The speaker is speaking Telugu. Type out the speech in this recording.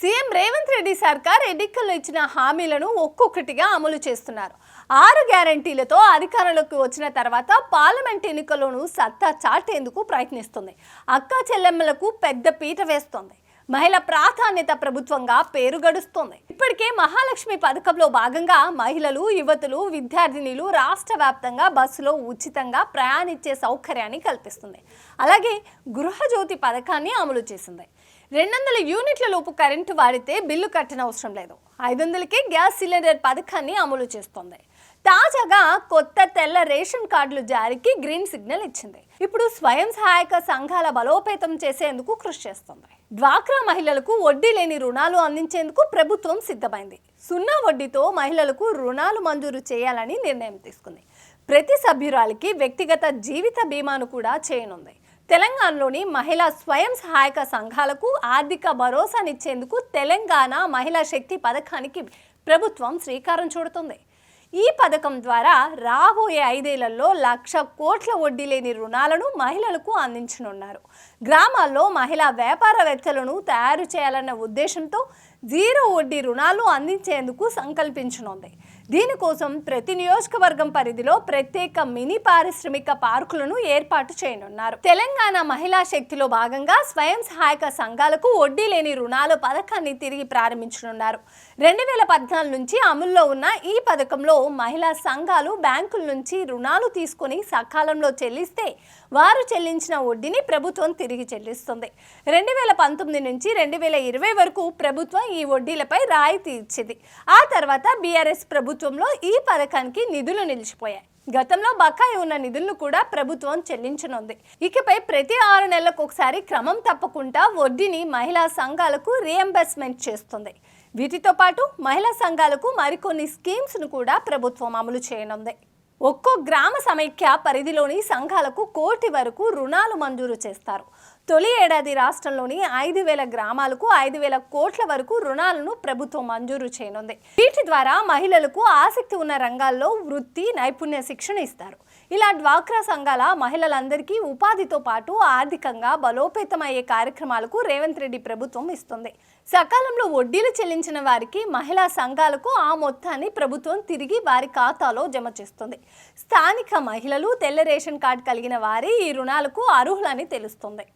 సీఎం రేవంత్ రెడ్డి సర్కార్ ఎన్నికల్లో ఇచ్చిన హామీలను ఒక్కొక్కటిగా అమలు చేస్తున్నారు. ఆరు గ్యారంటీలతో అధికారంలోకి వచ్చిన తర్వాత పార్లమెంట్ ఎన్నికల్లోనూ సత్తా చాటేందుకు ప్రయత్నిస్తుంది. అక్క చెల్లెమ్మలకు పెద్ద పీట వేస్తోంది. మహిళ ప్రాధాన్యత ప్రభుత్వంగా పేరు గడుస్తోంది. ఇప్పటికే మహాలక్ష్మి పథకంలో భాగంగా మహిళలు యువతులు విద్యార్థినిలు రాష్ట్ర వ్యాప్తంగా బస్సులో ఉచితంగా ప్రయాణించే సౌకర్యాన్ని కల్పిస్తుంది. అలాగే గృహజ్యోతి పథకాన్ని అమలు చేసింది. రెండు వందల యూనిట్ల లోపు కరెంటు వాడితే బిల్లు కట్టనవసరం లేదు. ఐదు వందలకే గ్యాస్ సిలిండర్ పథకాన్ని అమలు చేస్తోంది. తాజాగా కొత్త తెల్ల రేషన్ కార్డులు జారీకి గ్రీన్ సిగ్నల్ ఇచ్చింది. ఇప్పుడు స్వయం సహాయక సంఘాల బలోపేతం చేసేందుకు కృషి చేస్తోంది. డ్వాక్రా మహిళలకు వడ్డీ లేని రుణాలు అందించేందుకు ప్రభుత్వం సిద్ధమైంది. సున్నా వడ్డీతో మహిళలకు రుణాలు మంజూరు చేయాలని నిర్ణయం తీసుకుంది. ప్రతి సభ్యురాలికి వ్యక్తిగత జీవిత బీమాను కూడా చేయనుంది. తెలంగాణలోని మహిళా స్వయం సహాయక సంఘాలకు ఆర్థిక భరోసానిచ్చేందుకు తెలంగాణ మహిళా శక్తి పథకానికి ప్రభుత్వం శ్రీకారం చుడుతుంది. ఈ పథకం ద్వారా రాబోయే ఐదేళ్ళలో లక్ష కోట్ల వడ్డీ లేని రుణాలను మహిళలకు అందించనున్నారు. గ్రామాల్లో మహిళా వ్యాపారవేత్తలను తయారు చేయాలన్న ఉద్దేశంతో జీరో వడ్డీ రుణాలు అందించేందుకు సంకల్పించనుంది. దీనికోసం ప్రతి నియోజకవర్గం పరిధిలో ప్రత్యేక మినీ పారిశ్రామిక పార్కులను ఏర్పాటు చేయనున్నారు. తెలంగాణ మహిళా శక్తిలో భాగంగా స్వయం సహాయక సంఘాలకు వడ్డీ లేని రుణాల పథకాన్ని తిరిగి ప్రారంభించనున్నారు. రెండు వేల పద్నాలుగు నుంచి అమల్లో ఉన్న ఈ పథకంలో మహిళా సంఘాలు బ్యాంకుల నుంచి రుణాలు తీసుకొని సకాలంలో చెల్లిస్తే వారు చెల్లించిన వడ్డీని ప్రభుత్వం తిరిగి చెల్లిస్తుంది. రెండు వేల పంతొమ్మిది నుంచి రెండు వేల ఇరవై వరకు ప్రభుత్వం ఈ వడ్డీలపై రాయితీ ఇచ్చింది ఆ తర్వాత బీఆర్ఎస్ ప్రభుత్వంలో ఈ పథకానికి నిధులు నిలిచిపోయాయి. గతంలో బకాయి ఉన్న నిధులను కూడా ప్రభుత్వం చెల్లించనుంది. ఇకపై ప్రతి ఆరు నెలలకు ఒకసారి క్రమం తప్పకుండా వడ్డీని మహిళా సంఘాలకు రియంబర్స్మెంట్ చేస్తుంది. వీటితో పాటు మహిళా సంఘాలకు మరికొన్ని స్కీమ్స్ను కూడా ప్రభుత్వం అమలు చేయనుంది. ఒక్కో గ్రామ సమైక్య పరిధిలోని సంఘాలకు కోటి వరకు రుణాలు మంజూరు చేస్తారు. తొలి ఏడాది రాష్ట్రంలోని ఐదు వేల గ్రామాలకు ఐదు వేల కోట్ల వరకు రుణాలను ప్రభుత్వం మంజూరు చేయనుంది. వీటి ద్వారా మహిళలకు ఆసక్తి ఉన్న రంగాల్లో వృత్తి నైపుణ్య శిక్షణ ఇస్తారు. ఇలా డ్వాక్రా సంఘాల మహిళలందరికీ ఉపాధితో పాటు ఆర్థికంగా బలోపేతమయ్యే కార్యక్రమాలకు రేవంత్ రెడ్డి ప్రభుత్వం ఇస్తుంది. సకాలంలో వడ్డీలు చెల్లించిన వారికి మహిళా సంఘాలకు ఆ మొత్తాన్ని ప్రభుత్వం తిరిగి వారి ఖాతాలో జమ చేస్తుంది. స్థానిక మహిళలు తెల్ల రేషన్ కార్డు కలిగిన వారి ఈ రుణాలకు అర్హులని తెలుస్తుంది.